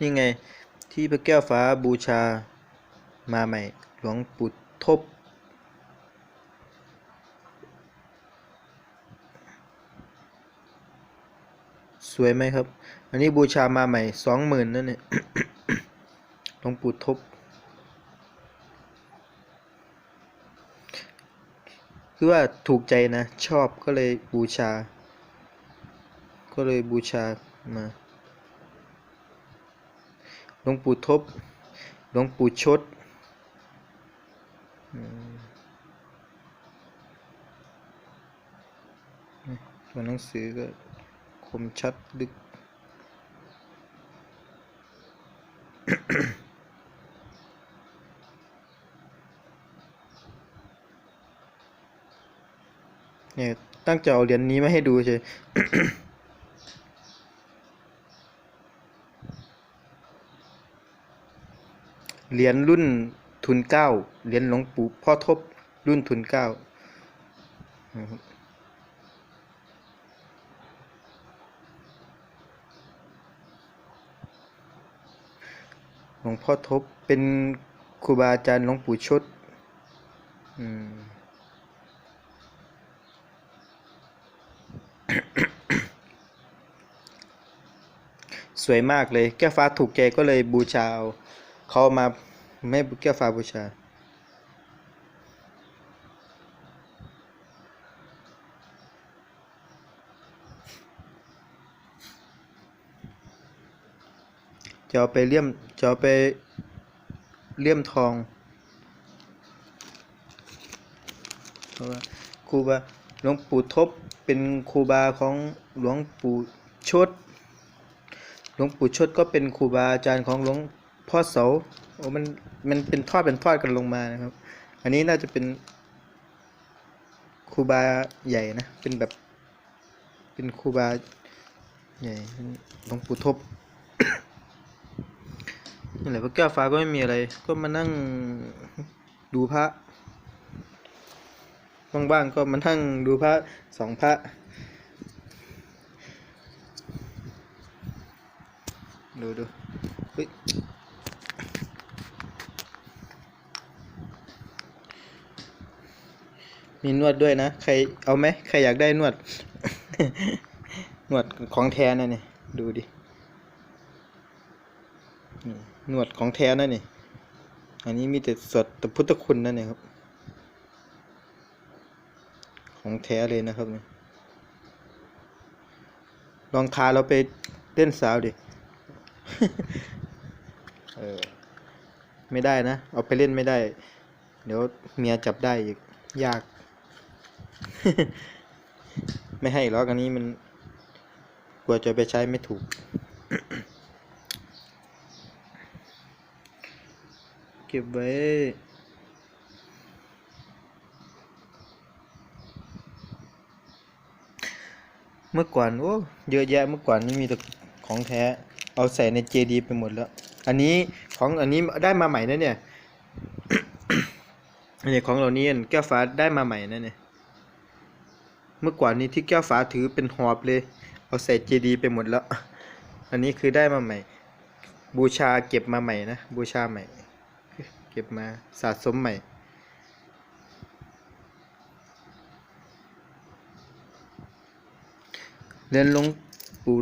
นี่ไง ที่พระแก้วฟ้าบูชามาใหม่ หลวงปู่ทบ สวยไหมครับ อันนี้บูชามาใหม่สองหมื่นนั่นเนี่ยหลวงปู่ทบ คือว่าถูกใจนะ ชอบก็เลยบูชา ก็เลยบูชามา วงปู่ทบ หลวงปู่ชด ตัวหนังสือก็คมชัดดึก เนี่ยตั้งใจเอาเหรียญนี้มาให้ดูเฉย เหรียญรุ่นทุนเก้าเหรียญหลวงปู่พ่อทบรุ่นทุนเก้าหลวงพ่อทบเป็นครูบาอาจารย์หลวงปู่ชดสวยมากเลย แก้วฟ้าถูกใจก็เลยบูชาเขามา ไม่แก้วฟ้าบูชา จะเอาไปเลี่ยม จะเอาไปเลี่ยมทองเพราะว่าครูบาหลวงปู่ทบเป็นครูบาของหลวงปู่ชด หลวงปู่ชดก็เป็นครูบาอาจารย์ของหลวงพ่อเสา โอ้มันมันเป็นทอดเป็นทอดกันลงมานะครับ อันนี้น่าจะเป็นครูบาใหญ่นะ เป็นแบบ เป็นครูบาใหญ่หลวงปู่ทบนี่แหละพระแก้วฟ้าก็ไม่มีอะไร ก็มานั่งดูพระบ้างๆก็มานั่งดูพระสองพระดูดูเฮ้ย มีนวดด้วยนะ ใครเอาไหมใครอยากได้นวด นวดของแท้นะเนี่ย ดูดินี่นวดของแท้นะนี่อันนี้มีแต่สดแต่พุทธคุณนั่นเนี่ยครับ ของแท้เลยนะครับเนี่ยลองทาเราไปเต้นสาวดิเออไม่ได้นะ เอาไปเล่นไม่ได้ เดี๋ยวเมียจับได้อีกยาก ไม่ให้หรอกอันนี้มันกลัวจะไปใช้ไม่ถูก เก็บไว้เมื่อก่อนโอ้เยอะแยะเมื่อก่อนนี่มีแต่ของแท้ เอาใส่ในเจดีไปหมดแล้ว อันนี้ของอันนี้ได้มาใหม่นะเนี่ยอันนี้ของเหล่านี้แก้วฟ้าได้มาใหม่นะเนี่ย เมื่อก่อนนี้ที่แก้วฟ้าถือเป็นหอบเลย เอาใส่เจดีไปหมดแล้ว อันนี้คือได้มาใหม่ บูชาเก็บมาใหม่นะ บูชาใหม่ เก็บมาสะสมใหม่ เรียนหลวงปู่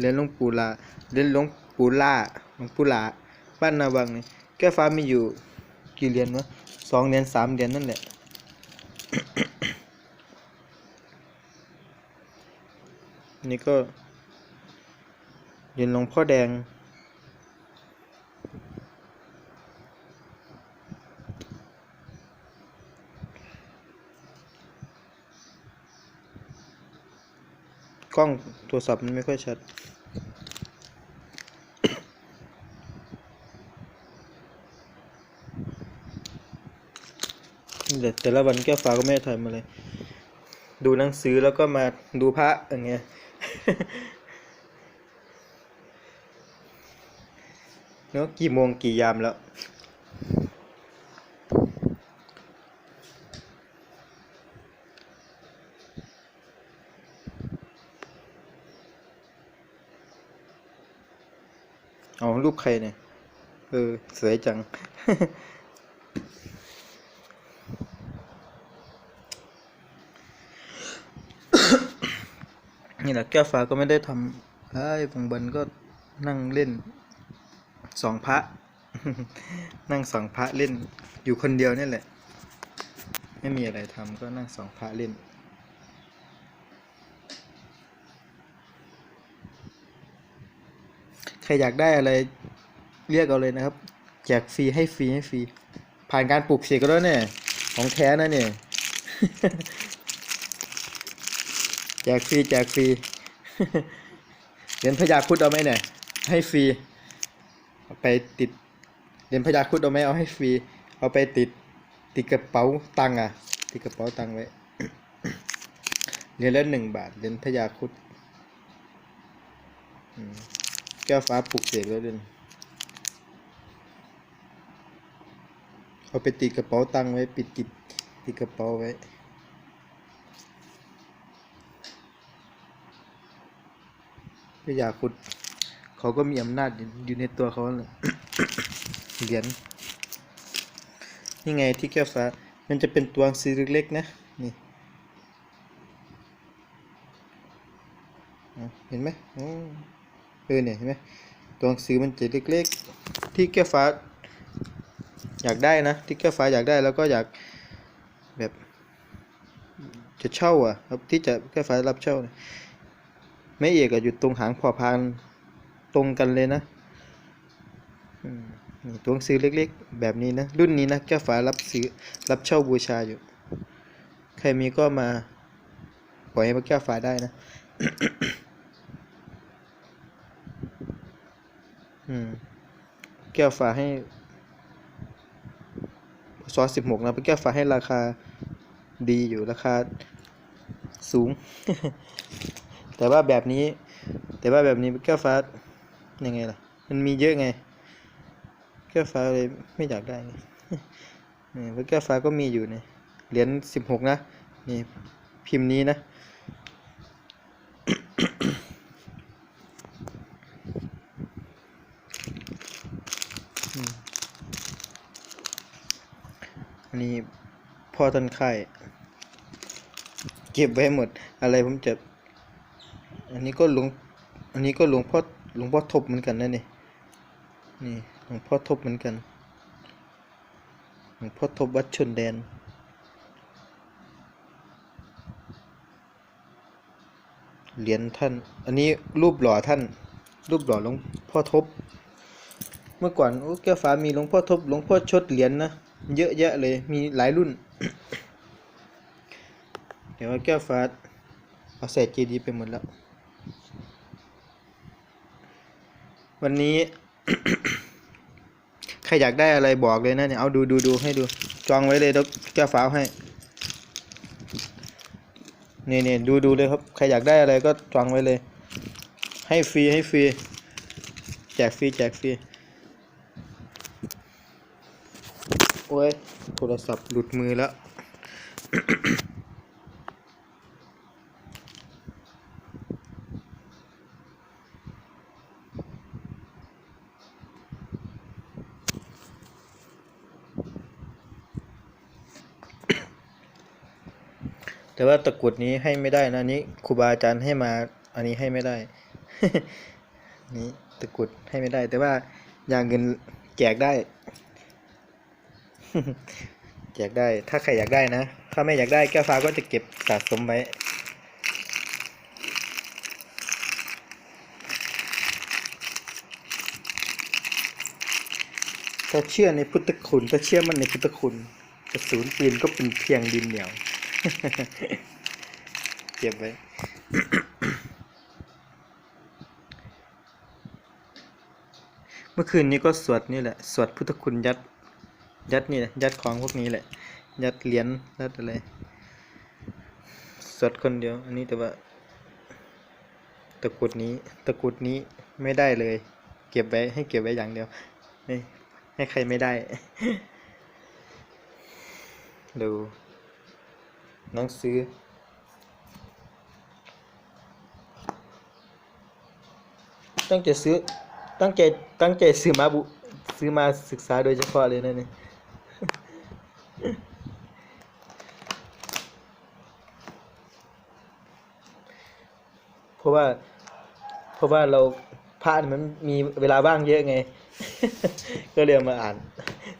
เรียนหลวงปู่ลาเรียนหลวงปู่ล่าหลวงปู่ลาบ้านนาวังนี่แก้วฟ้ามีอยู่กี่เหรียญวะสองเหรียญสามเหรียญนั่นแหละ นี่ก็เรียญหลวงพ่อแดง กล้องโทรศัพท์มันไม่ค่อยชัดแหละแต่ละวันแก้วฟ้าก็ไม่ได้ถ่ายมาเลย ดูหนังสือแล้วก็มาดูพระอย่างเงี้ย เนาะกี่โมงกี่ยามแล้ว เอารูปใครเนี่ย เออ สวยจัง นี่แหละแก้วฟ้าก็ไม่ได้ทำไอ้บางบันก็นั่งเล่นสองพระ นั่งสองพระเล่น อยู่คนเดียวนี่แหละ ไม่มีอะไรทำก็นั่งสองพระเล่นใครอยากได้อะไรเรียกเอาเลยนะครับแจกฟรีให้ฟรีให้ฟรีผ่านการปลูกเสกก็แล้วเนี่ยของแท้นะเนี่ย จกฟรีแจกฟรีเหรียญพญาคุดเอาไหมเนี่ย ให้ฟรีเอาไปติดเหรียญพญาคุดเอาไหมเอาให้ฟรี เอาไปติดติดกระเป๋าตังค์อะ ติดกระเป๋าตังค์ไว้เหรียญละหนึ่งบาทเหรียญพญาคุดแก้วฟ้าปลุกเสกแล้วเดินเอาไปติดกระเป๋าตังค์ไว้ ปิดติดติดกระเป๋าไว้ พญาคุดเขาก็มีอำนาจอยู่ในตัวเขาแหละเหรียญนี่ไงที่แก้วฟ้า มันจะเป็นตัวหนังสือเล็กๆนะ นี่เห็นไหมเออเนี่ยเห็นไหมตัวหนังสือมันจะเล็กๆ ที่แก้วฟ้า อยากได้นะ ที่แก้วฟ้าอยากได้แล้วก็อยากแบบ จะเช่าอะครับที่จะแก้วฟ้ารับเช่าเนี่ย แม่เอกอะอยู่ตรงหางพอพานตรงกันเลยนะนี่ตัวหนังสือเล็กๆ แบบนี้นะ รุ่นนี้นะแก้วฝารับซื้อรับเช่าบูชาอยู่ ใครมีก็มาปล่อยให้พระแก้วฝาได้นะอืมแก้วฝาให้ซอสิบหกนะพระแก้วฝาให้ราคาดีอยู่ราคาสูง แต่ว่าแบบนี้ แต่ว่าแบบนี้แก้วฟ้ายังไงล่ะ มันมีเยอะไง แก้วฟ้าเลยไม่อยากได้ไงนี่เพราะแก้วฟ้าก็มีอยู่เนี่ยเหรียญสิบหกนะ นี่พิมพ์นี้นะ อันนี้พ่อต้นไข่เก็บไว้หมด อะไรผมจะ อันนี้ก็หลวงอันนี้ก็หลวงพ่อหลวงพ่อทบเหมือนกันนะนี่นี่หลวงพ่อทบเหมือนกันหลวงพ่อทบวัดชนแดนเหรียญท่าน อันนี้รูปหล่อท่าน รูปหล่อหลวงพ่อทบ เมื่อก่อนโอ้แก้วฟ้ามีหลวงพ่อทบหลวงพ่อชดเหรียญนะเยอะแยะเลยมีหลายรุ่น เดี๋ยวแก้วฟ้าเอาใส่เจดีไปหมดแล้ว วันนี้ ใครอยากได้อะไรบอกเลยนะเนี่ยเอาดูดูดูให้ดู จองไว้เลยแล้วแก้วฟ้าให้เนี่ยเนี่ยดูดูเลยครับ ใครอยากได้อะไรก็จองไว้เลย ให้ฟรีให้ฟรีแจกฟรีแจกฟรีโอ้ยโทรศัพท์หลุดมือแล้ว แต่ว่าตะกรุดนี้ให้ไม่ได้นะนนี้ครูบาอาจารย์ให้มา อันนี้ให้ไม่ได้ นี้ตะกรุดให้ไม่ได้ แต่ว่าอย่างเงินแจกได้ แจกได้ ถ้าใครอยากได้นะ ถ้าไม่อยากได้แก้วฟ้าก็จะเก็บสะสมไว้ถ้าเชื่อในพุทธคุณถ้าเชื่อมันในพุทธคุณ กระสุนปืนก็เป็นเพียงดินเหนียว เก็บไว้เมื่อคืนนี้ก็สวดนี่แหละ สวดพุทธคุณยัด ยัดนี่แหละยัดของพวกนี้แหละ ยัดเหรียญยัดอะไร สวดคนเดียว อันนี้แต่ว่าตะกรุดนี้ ตะกรุดนี้ไม่ได้เลย เก็บไว้ให้เก็บไว้อย่างเดียวไม่ให้ใครไม่ได้ ดูหนังสือตั้งแต่ซื้อตั้งใจตั้งใจซื้อมาบุซื้อมาศึกษาโดยเฉพาะเลยนะเนี่ยเพราะว่า เพราะว่าเราพระมันมีเวลาว่างเยอะไง ก็เลยมาอ่าน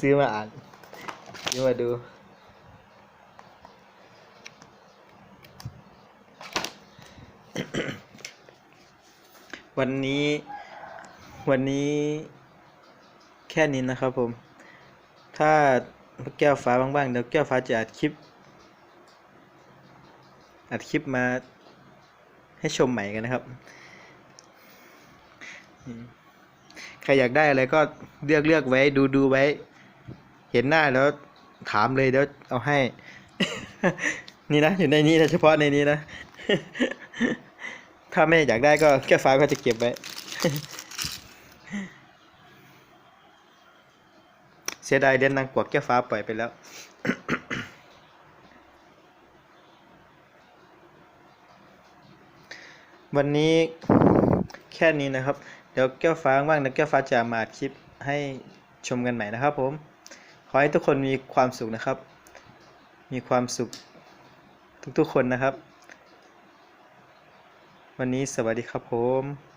ซื้อมาอ่านซื้อมาดู วันนี้วันนี้แค่นี้นะครับผม ถ้าแก้วฟ้าบ้างๆเดี๋ยวแก้วฟ้าจะอัดคลิป อัดคลิปมาให้ชมใหม่กันนะครับ ใครอยากได้อะไรก็เลือกเลือกไว้ดูดูไว้ เห็นหน้าแล้วถามเลยเดี๋ยวเอาให้ นี่นะอยู่ในนี้นะเฉพาะในนี้นะ ถ้าไม่อยากได้ก็แก้วฟ้าก็จะเก็บไว้ เสียดายเดือนนางกวักแก้วฟ้าปล่อยไปแล้ววันนี้แค่นี้นะครับ เดี๋ยวแก้วฟ้าว่างๆเดี๋ยวแก้วฟ้าจะมาอัดคลิปให้ชมกันใหม่นะครับผม ขอให้ทุกคนมีความสุขนะครับ มีความสุขทุกๆคนนะครับ วันนี้สวัสดีครับผม